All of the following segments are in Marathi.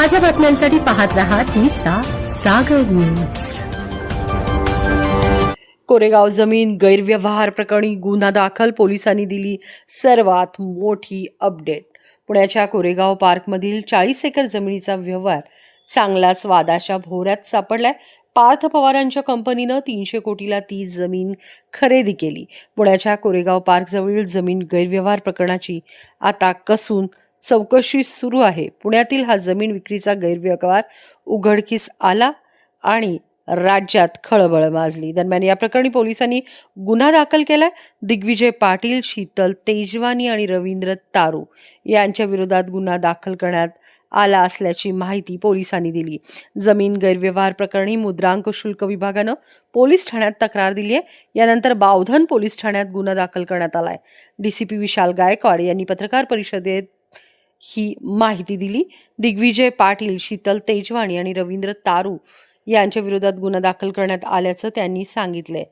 ताज्या बातम्यांसाठी पाहत रहा तिचा सागर न्यूज. कोरेगाव जमीन गैरव्यवहार प्रकरणी गुन्हा दाखल पोलिसांनी दिली सर्वात मोठी अपडेट. पुण्याच्या कोरेगाव पार्कमधील चाळीस एकर जमिनीचा व्यवहार चांगलाच वादाच्या भोवऱ्यात सापडलाय. पार्थ पवारांच्या कंपनीनं तीनशे कोटीला ती जमीन खरेदी केली. पुण्याच्या कोरेगाव पार्कजवळील जमीन गैरव्यवहार प्रकरणाची आता कसून चौकशी सुरू आहे. पुण्यातील हा जमीन विक्रीचा गैरव्यवहार उघडकीस आला आणि राज्यात खळबळ माजली. दरम्यान या प्रकरणी पोलिसांनी गुन्हा दाखल केलाय. दिग्विजय पाटील शीतल तेजवानी आणि रवींद्र तारू यांच्या विरोधात गुन्हा दाखल करण्यात आला असल्याची माहिती पोलिसांनी दिली. जमीन गैरव्यवहार प्रकरणी मुद्रांक शुल्क विभागानं पोलीस ठाण्यात तक्रार दिली आहे. यानंतर बावधन पोलीस ठाण्यात गुन्हा दाखल करण्यात आलाय. डीसीपी विशाल गायकवाड यांनी पत्रकार परिषदेत ही माहिती दिली. दिग्विजय पाटील शीतल तेजवाणी आणि रवींद्र तारू यांच्या विरोधात गुन्हा दाखल करण्यात आल्याचं त्यांनी सांगितलंय.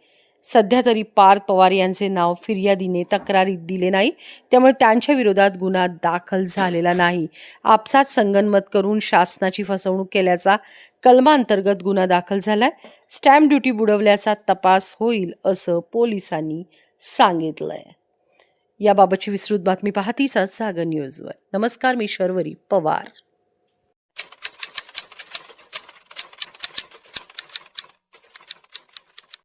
सध्या तरी पार्थ पवार यांचे नाव फिर्यादीने तक्रारीत दिले नाही. त्यामुळे त्यांच्या विरोधात गुन्हा दाखल झालेला नाही. आपसात संगनमत करून शासनाची फसवणूक केल्याचा कलमांतर्गत गुन्हा दाखल झालाय. स्टॅम्प ड्युटी बुडवल्याचा तपास होईल असं पोलिसांनी सांगितलंय. याबाबतची विस्तृत बातमी पाहतीचाच सागर न्यूजवर. नमस्कार मी शर्वरी पवार.